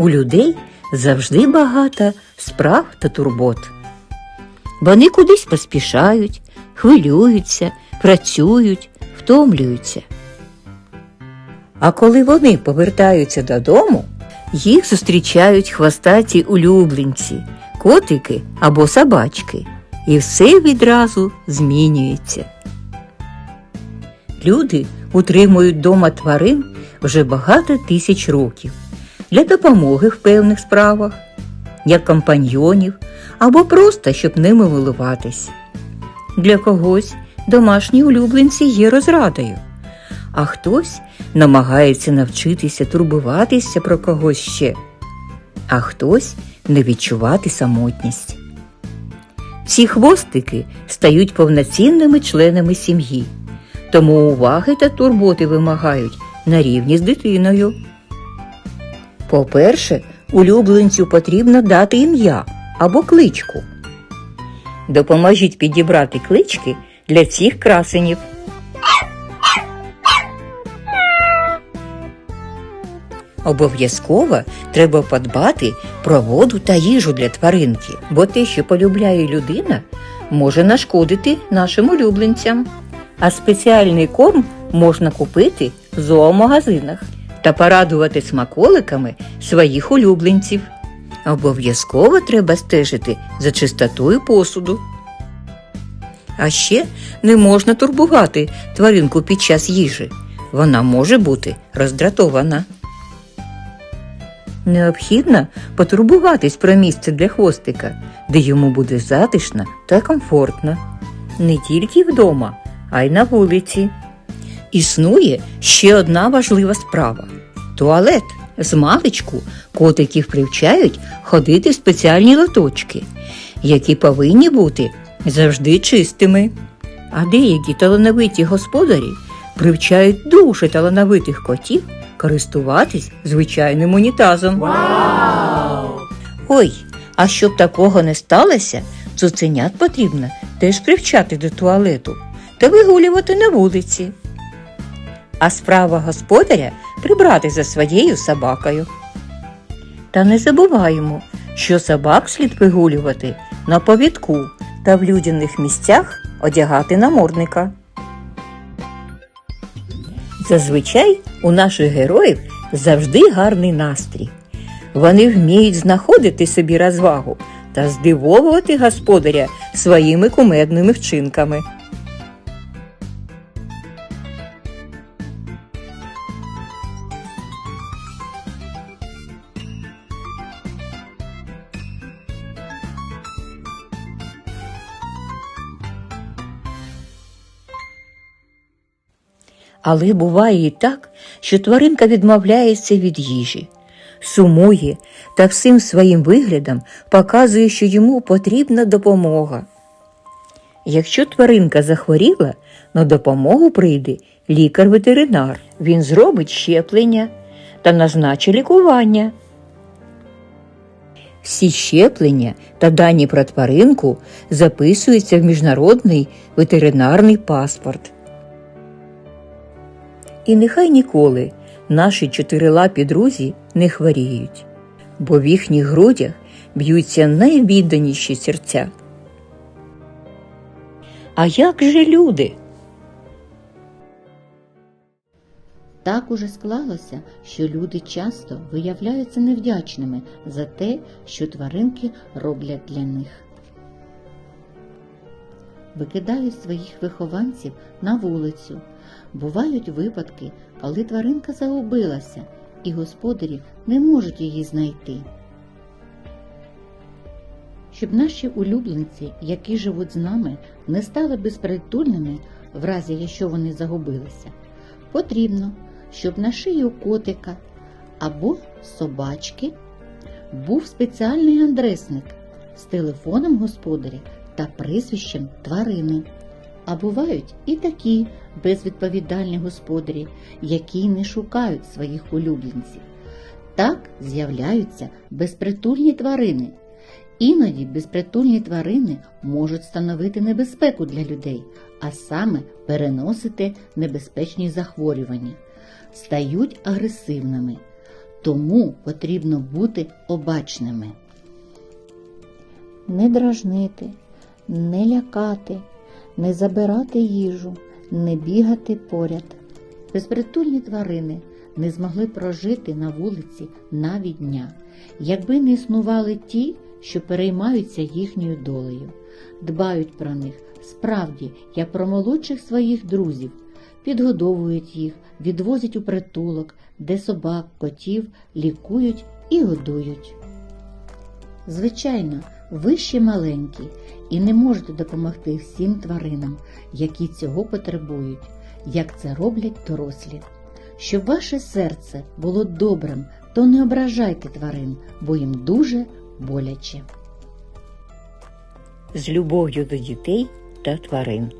У людей завжди багато справ та турбот. Вони кудись поспішають, хвилюються, працюють, втомлюються. А коли вони повертаються додому, їх зустрічають хвостаті улюбленці, котики або собачки, і все відразу змінюється. Люди утримують вдома тварин вже багато тисяч років для допомоги в певних справах, як компаньйонів або просто щоб ними милуватись. Для когось домашні улюбленці є розрадою, а хтось намагається навчитися турбуватися про когось ще, а хтось не відчувати самотність. Ці хвостики стають повноцінними членами сім'ї, тому уваги та турботи вимагають на рівні з дитиною. По-перше, улюбленцю потрібно дати ім'я або кличку. Допоможіть підібрати клички для цих красенів. Обов'язково треба подбати про воду та їжу для тваринки, бо те, що полюбляє людина, може нашкодити нашим улюбленцям. А спеціальний корм можна купити в зоомагазинах та порадувати смаколиками своїх улюбленців. Обов'язково треба стежити за чистотою посуду. А ще не можна турбувати тваринку під час їжі. Вона може бути роздратована. Необхідно потурбуватись про місце для хвостика, де йому буде затишно та комфортно. Не тільки вдома, а й на вулиці. Існує ще одна важлива справа туалет. З маличку котиків привчають ходити в спеціальні лоточки, які повинні бути завжди чистими. А деякі талановиті господарі привчають дуже талановитих котів користуватись звичайним унітазом. Ой, а щоб такого не сталося, цуценят потрібно теж привчати до туалету та вигулювати на вулиці. А справа господаря прибрати за своєю собакою. Та не забуваємо, що собак слід вигулювати на повідку та в людяних місцях одягати намордника. Зазвичай у наших героїв завжди гарний настрій. Вони вміють знаходити собі розвагу та здивовувати господаря своїми кумедними вчинками. Але буває і так, що тваринка відмовляється від їжі, сумує та всім своїм виглядом показує, що йому потрібна допомога. Якщо тваринка захворіла, на допомогу прийде лікар-ветеринар. Він зробить щеплення та назначить лікування. Всі щеплення та дані про тваринку записуються в міжнародний ветеринарний паспорт. І нехай ніколи наші чотирилапі друзі не хворіють, бо в їхніх грудях б'ються найвідданіші серця. А як же люди? Так уже склалося, що люди часто виявляються невдячними за те, що тваринки роблять для них. Викидають своїх вихованців на вулицю. Бувають випадки, коли тваринка загубилася, і господарі не можуть її знайти. Щоб наші улюбленці, які живуть з нами, не стали безпритульними в разі, якщо вони загубилися, потрібно, щоб на шию котика або собачки був спеціальний адресник з телефоном господаря та прізвищем тварини. А бувають і такі безвідповідальні господарі, які не шукають своїх улюбленців. Так з'являються безпритульні тварини. Іноді безпритульні тварини можуть становити небезпеку для людей, а саме переносити небезпечні захворювання, стають агресивними. тому потрібно бути обачними. Не дражнити, не лякати, не забирати їжу, не бігати поряд. Безпритульні тварини не змогли прожити на вулиці навіть дня, якби не існували ті, що переймаються їхньою долею, дбають про них справді, як про молодших своїх друзів, підгодовують їх, відвозять у притулок, де собак, котів лікують і годують. Звичайно, ви ще маленькі і не можете допомогти всім тваринам, які цього потребують, як це роблять дорослі. Щоб ваше серце було добрим, то не ображайте тварин, бо їм дуже боляче. З любов'ю до дітей та тварин.